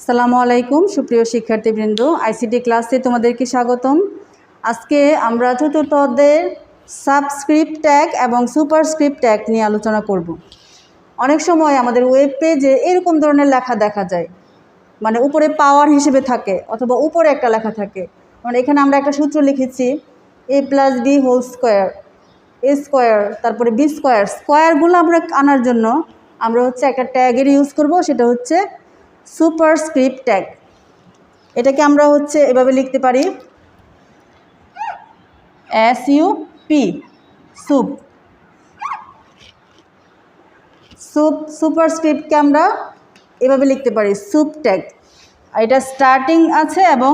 সালামু আলাইকুম, সুপ্রিয় শিক্ষার্থীবৃন্দ। আইসিটি ক্লাসে তোমাদেরকে স্বাগতম। আজকে আমরা চতুর্থ অধ্যায়ের সাবস্ক্রিপ্ট ট্যাগ এবং সুপারস্ক্রিপ্ট ট্যাগ নিয়ে আলোচনা করব। অনেক সময় আমাদের ওয়েব পেজে এরকম ধরনের লেখা দেখা যায়। মানে উপরে পাওয়ার হিসেবে থাকে অথবা উপরে একটা লেখা থাকে। মানে এখানে আমরা একটা সূত্র লিখেছি A plus B whole square A square তারপরে বি স্কোয়ার স্কোয়ারগুলো আমরা আনার জন্য আমরা হচ্ছে একটা ট্যাগের ইউজ করব, সেটা হচ্ছে সুপার স্ক্রিপ্ট ট্যাগ। এটাকে আমরা হচ্ছে এভাবে লিখতে পারি। S U P sup. Sup, super স্ক্রিপ্টকে আমরা এভাবে লিখতে পারি, সুপ ট্যাগ। এটা স্টার্টিং আছে এবং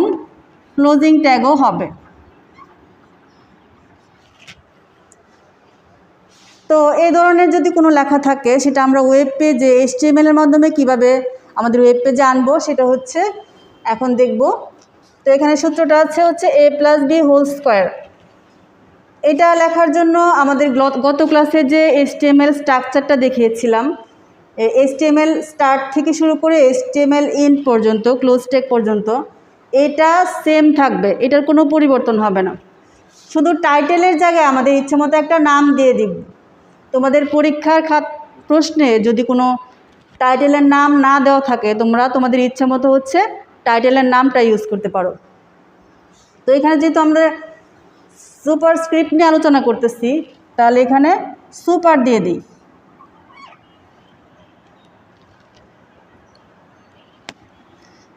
ক্লোজিং ট্যাগও হবে। তো এই ধরনের যদি কোনো লেখা থাকে, সেটা আমরা ওয়েব পেজে এইচটিএমএল এর মাধ্যমে কীভাবে আমাদের ওয়েব পেজে আনব, সেটা হচ্ছে এখন দেখব। তো এখানে সূত্রটা আছে হচ্ছে A plus B whole square এটা লেখার জন্য আমাদের গত ক্লাসে যে এইচটিএমএল স্ট্রাকচারটা দেখিয়েছিলাম এইচটিএমএল স্টার্ট থেকে শুরু করে এইচটিএমএল ইন পর্যন্ত ক্লোজ টেক পর্যন্ত, এটা সেম থাকবে, এটার কোনো পরিবর্তন হবে না। শুধু টাইটেলের জায়গায় আমাদের ইচ্ছে মতো একটা নাম দিয়ে দিব। তোমাদের পরীক্ষার খাত, প্রশ্নে যদি কোনো টাইটেলের নাম না দেওয়া থাকে, তোমরা তোমাদের ইচ্ছা মতো হচ্ছে টাইটেলের নামটা ইউজ করতে পারো। তো এখানে যেহেতু আমরা সুপার স্ক্রিপ্ট নিয়ে আলোচনা করতেছি, তাহলে এখানে সুপার দিয়ে দিই।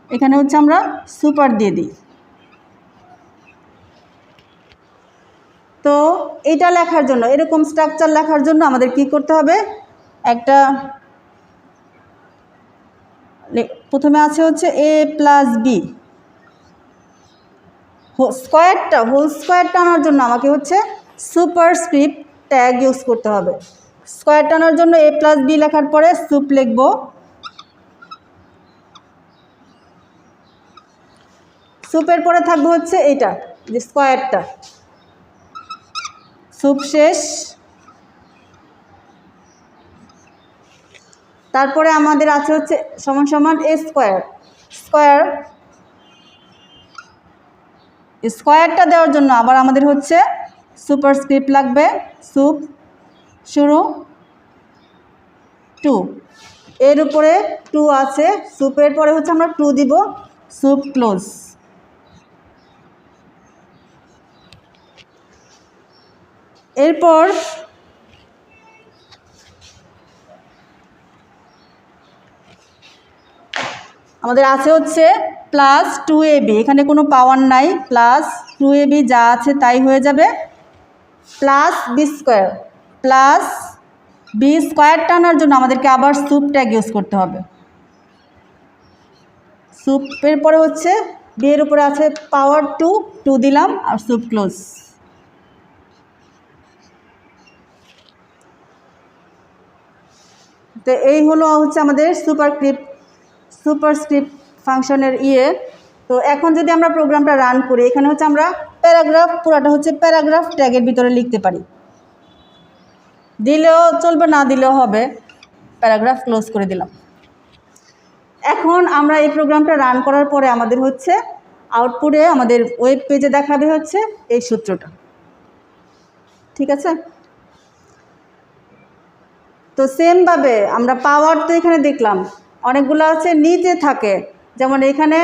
এখানে হচ্ছে আমরা সুপার দিয়ে দিই। তো এটা লেখার জন্য, এরকম স্ট্রাকচার লেখার জন্য আমাদের কি করতে হবে? একটা প্রথমে আছে হচ্ছে এ প্লাস বি স্কোয়ারটা হোল স্কোয়ারটা আনার জন্য আমাকে হচ্ছে সুপার স্ক্রিপ্ট ট্যাগ ইউজ করতে হবে। স্কোয়ার টানার জন্য এ প্লাস বি লেখার পরে সুপ লিখব। সুপের পরে থাকবে হচ্ছে এইটা, যে স্কোয়ারটা সুপ শেষ। তারপরে আমাদের আছে হচ্ছে সমান সমান এ স্কোয়ার স্কোয়ার স্কোয়ারটা দেওয়ার জন্য আবার আমাদের হচ্ছে সুপার স্ক্রিপ্ট লাগবে সুপ শুরু টু এর উপরে টু আছে সুপের পরে হচ্ছে আমরা টু দিব সুপ ক্লোজ এরপর আমাদের আছে হচ্ছে প্লাস টু এ বি এখানে কোনো পাওয়ার নাই প্লাস টু এ বি যা আছে তাই হয়ে যাবে plus B square plus B square টানার জন্য আমাদেরকে আবার সুপ ট্যাগ ইউজ করতে হবে। সুপের পরে হচ্ছে বি এর উপরে আছে পাওয়ার টু টু দিলাম, আর সুপ ক্লোজ তো এই হলো হচ্ছে আমাদের সুপার ক্রিপ্ট সুপার স্ক্রিপ্ট ফাংশনের ইয়ে। তো এখন যদি আমরা প্রোগ্রামটা রান করি, এখানে হচ্ছে আমরা প্যারাগ্রাফ, পুরাটা হচ্ছে প্যারাগ্রাফ ট্যাগের ভিতরে লিখতে পারি। দিলেও চলবে, না দিলেও হবে। প্যারাগ্রাফ ক্লোজ করে দিলাম। এখন আমরা এই প্রোগ্রামটা রান করার পরে আমাদের হচ্ছে আউটপুটে আমাদের ওয়েব পেজে দেখাবে হচ্ছে এই সূত্রটা। ঠিক আছে? তো সেমভাবে আমরা পাওয়ার তো এখানে দেখলাম। অনেকগুলো আছে, নিচে থাকে। যেমন এখানে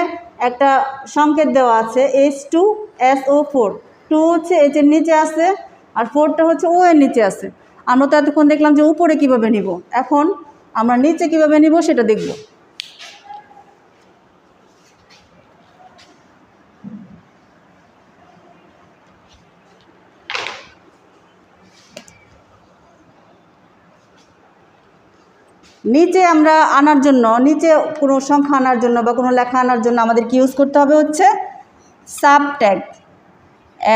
একটা সংকেত দেওয়া আছে S two S O four two হচ্ছে এইচের নিচে আছে, আর ফোরটা হচ্ছে ও এর নিচে আছে। আমরা তো এতক্ষণ দেখলাম যে উপরে কীভাবে নিব। এখন আমরা নিচে কীভাবে নিব সেটা দেখব। নিচে আমরা আনার জন্য, নিচে কোনো সংখ্যা আনার জন্য বা কোনো লেখা আনার জন্য আমাদের কি ইউজ করতে হবে হচ্ছে? Sub tag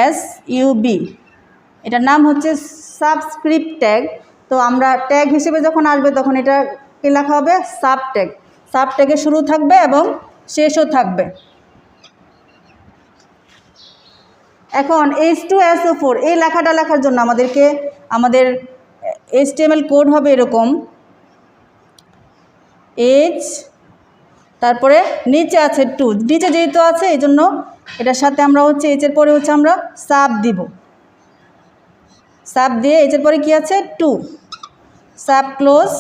S U B এটার নাম হচ্ছে সাবস্ক্রিপ্ট ট্যাগ তো আমরা ট্যাগ হিসেবে যখন আসবে তখন এটা কি লেখা হবে? সাব ট্যাগ সাব ট্যাগে শুরু থাকবে এবং শেষও থাকবে। এখন H two S O four এই লেখাটা লেখার জন্য আমাদেরকে, আমাদের এইচ কোড হবে এরকম। এইচ তারপরে নিচে আছে টু নিচে যেহেতু আছে এই জন্য এটার সাথে আমরা হচ্ছে এইচের পরে হচ্ছে আমরা সাব দিব। সাব দিয়ে এইচের পরে কি আছে? টু সাব ক্লোজ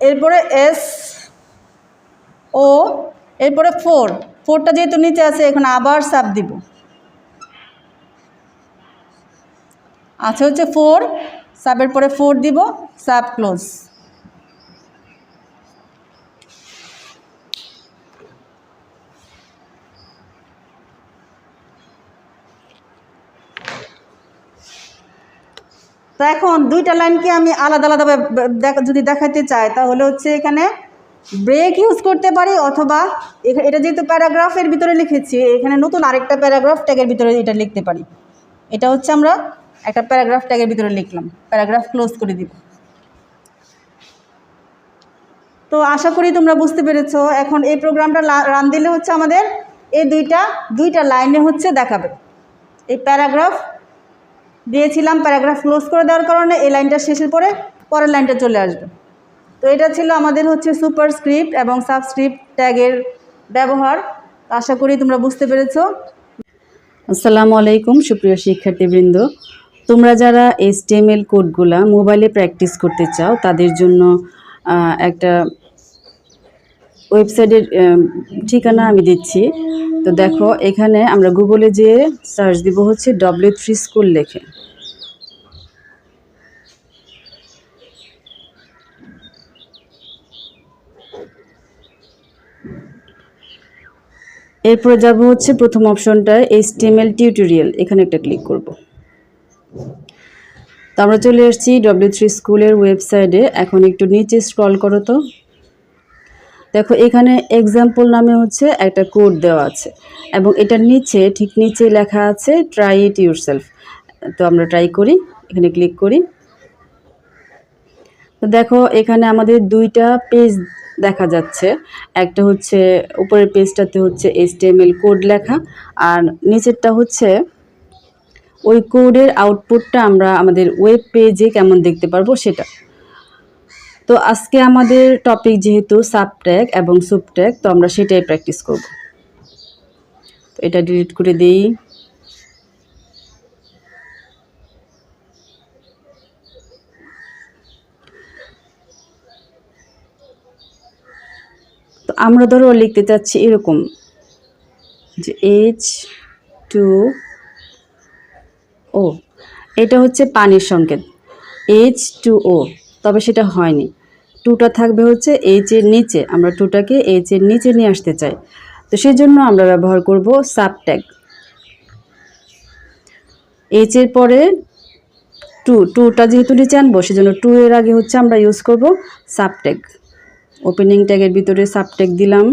এরপরে এস ও এরপরে ফোর ফোরটা যেহেতু নিচে আছে, এখন আবার সাব দিব। আছে হচ্ছে ফোর সাবের পরে ফোর দিব সাব ক্লোজ তো এখন দুইটা লাইনকে আমি আলাদা আলাদাভাবে যদি দেখাতে চাই, তাহলে হচ্ছে এখানে ব্রেক ইউজ করতে পারি অথবা এটা যেহেতু প্যারাগ্রাফের ভিতরে লিখেছি, এখানে নতুন আরেকটা প্যারাগ্রাফ ট্যাগের ভিতরে এটা লিখতে পারি। এটা হচ্ছে আমরা একটা প্যারাগ্রাফ ট্যাগের ভিতরে লিখলাম। প্যারাগ্রাফ ক্লোজ করে দিব। তো আশা করি তোমরা বুঝতে পেরেছ, এখন এই প্রোগ্রামটা রান দিলে হচ্ছে আমাদের এই দুইটা দুইটা লাইনে হচ্ছে দেখাবে। এই প্যারাগ্রাফ দিয়েছিলাম, প্যারাগ্রাফ ক্লোজ করে দেওয়ার কারণে এই লাইনটা শেষের পরে পরের লাইনটা চলে আসবে। তো এটা ছিল আমাদের হচ্ছে সুপার স্ক্রিপ্ট এবং সাবস্ক্রিপ্ট ট্যাগের ব্যবহার। আশা করি তোমরা বুঝতে পেরেছ। আসসালামু আলাইকুম সুপ্রিয় শিক্ষার্থীবৃন্দ। তোমরা যারা এইচটিএমএল কোডগুলা মোবাইলে প্র্যাকটিস করতে চাও, তাদের জন্য একটা ওয়েবসাইটের ঠিকানা আমি দিচ্ছি। তো দেখো, এখানে আমরা গুগলে যেয়ে সার্চ দিব হচ্ছে ডব্লিউ থ্রি স্কুল লেখে। এরপরে যাব হচ্ছে প্রথম অপশনটায় এইচটিএমএল টিউটোরিয়াল এখানে একটা ক্লিক করব। তো আমরা চলে এসেছি ডব্লিউ থ্রি স্কুলের ওয়েবসাইটে এখন একটু নিচে স্ক্রল করো তো। দেখো, এখানে এক্সাম্পল নামে হচ্ছে একটা কোড দেওয়া আছে এবং এটার নিচে, ঠিক নিচে লেখা আছে ট্রাই ইট ইউর সেলফ তো আমরা ট্রাই করি, এখানে ক্লিক করি। তো দেখো, এখানে আমাদের দুইটা পেজ দেখা যাচ্ছে। একটা হচ্ছে, উপরের পেজটাতে হচ্ছে এইচটিএমএল কোড লেখা। আর নিচেরটা হচ্ছে ওই কোডের আউটপুটটা আমরা আমাদের ওয়েব পেজে কেমন দেখতে পারব সেটা। তো আজকে আমাদের টপিক যেহেতু সাবট্যাগ এবং সুবট্যাগ তো আমরা সেটাই প্র্যাকটিস করব। তো এটা ডিলিট করে দিই। তো আমরা ধরো লিখতে চাচ্ছি এরকম, যে এইচ টু ও। এটা হচ্ছে পানির সংকেত। এইচ টু ও তবে সেটা হয়নি। টুটা থাকবে হচ্ছে এইচ এর নিচে। আমরা টুটাকে এইচ এর নিচে নিয়ে আসতে চাই। তো সেই জন্য আমরা ব্যবহার করব সাবট্যাগ। এইচ এর পরে টু। টুটা যেহেতু নিচে আনব, সেজন্য টু এর আগে হচ্ছে আমরা ইউজ করব সাবট্যাগ। ওপেনিং ট্যাগের ভিতরে সাবট্যাগ দিলাম।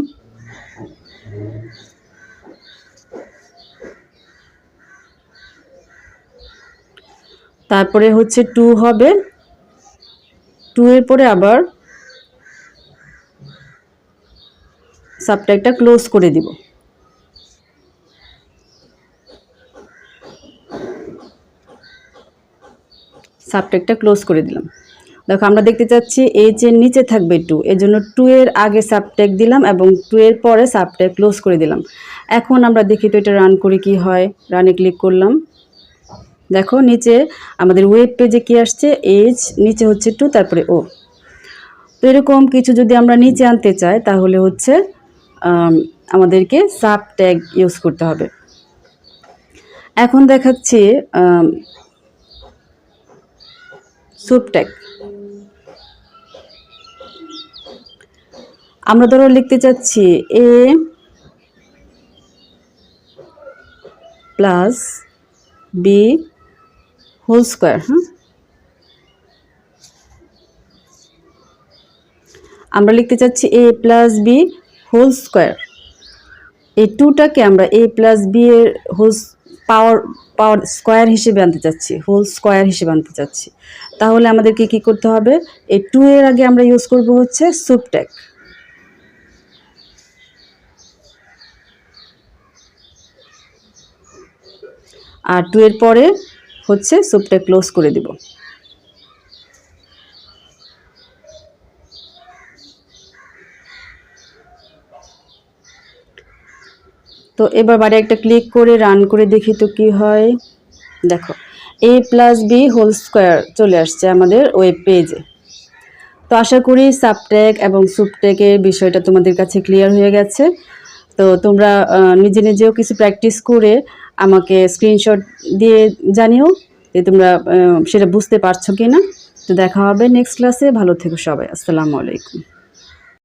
তারপরে হচ্ছে টু হবে। টু এর পরে আবার সাবট্যাগটা ক্লোজ করে দিব। সাবটেকটা ক্লোজ করে দিলাম। দেখো আমরা দেখতে চাচ্ছি এইচ এর নিচে থাকবে টু। এর জন্য টু এর আগে সাবটেক দিলাম এবং টু এর পরে সাবটেক ক্লোজ করে দিলাম। এখন আমরা দেখি তো এটা রান করে কি হয়। রানে ক্লিক করলাম। দেখো নিচে আমাদের ওয়েব পেজে কি আসছে? এইচ নিচে হচ্ছে টু তারপরে ও তো এরকম কিছু যদি আমরা নিচে আনতে চাই, তাহলে হচ্ছে আমাদেরকে সাব ট্যাগ ইউজ করতে হবে। এখন দেখাচ্ছি সুপ ট্যাগ আমরা ধরো লিখতে চাচ্ছি A plus B whole square হ্যাঁ আমরা লিখতে চাচ্ছি A plus B whole square. এই টুটাকে আমরা এ প্লাস বি এর হোল পাওয়ার পাওয়ার স্কোয়ার হিসেবে আনতে চাচ্ছি, হোল স্কোয়ার হিসেবে আনতে চাচ্ছি। তাহলে আমাদেরকে কি করতে হবে? এই টু এর আগে আমরা ইউজ করব হচ্ছে সুপটেক আর টু এর পরে হচ্ছে স্যুপটা ক্লোজ করে দিব। তো এবার বাড়ি একটা ক্লিক করে রান করে দেখি তো কি হয়। দেখো a plus b whole square চলে আসছে আমাদের ওয়েব পেজে। তো আশা করি সাবট্যাগ এবং সুপট্যাগের বিষয়টা তোমাদের কাছে ক্লিয়ার হয়ে গেছে। তো তোমরা নিজে নিজেও কিছু প্র্যাকটিস করে আমাকে স্ক্রিনশট দিয়ে জানিও যে তোমরা সেটা বুঝতে পারছ কি না তো দেখা হবে নেক্সট ক্লাসে ভালো থেকো সবাই। আসসালামু আলাইকুম।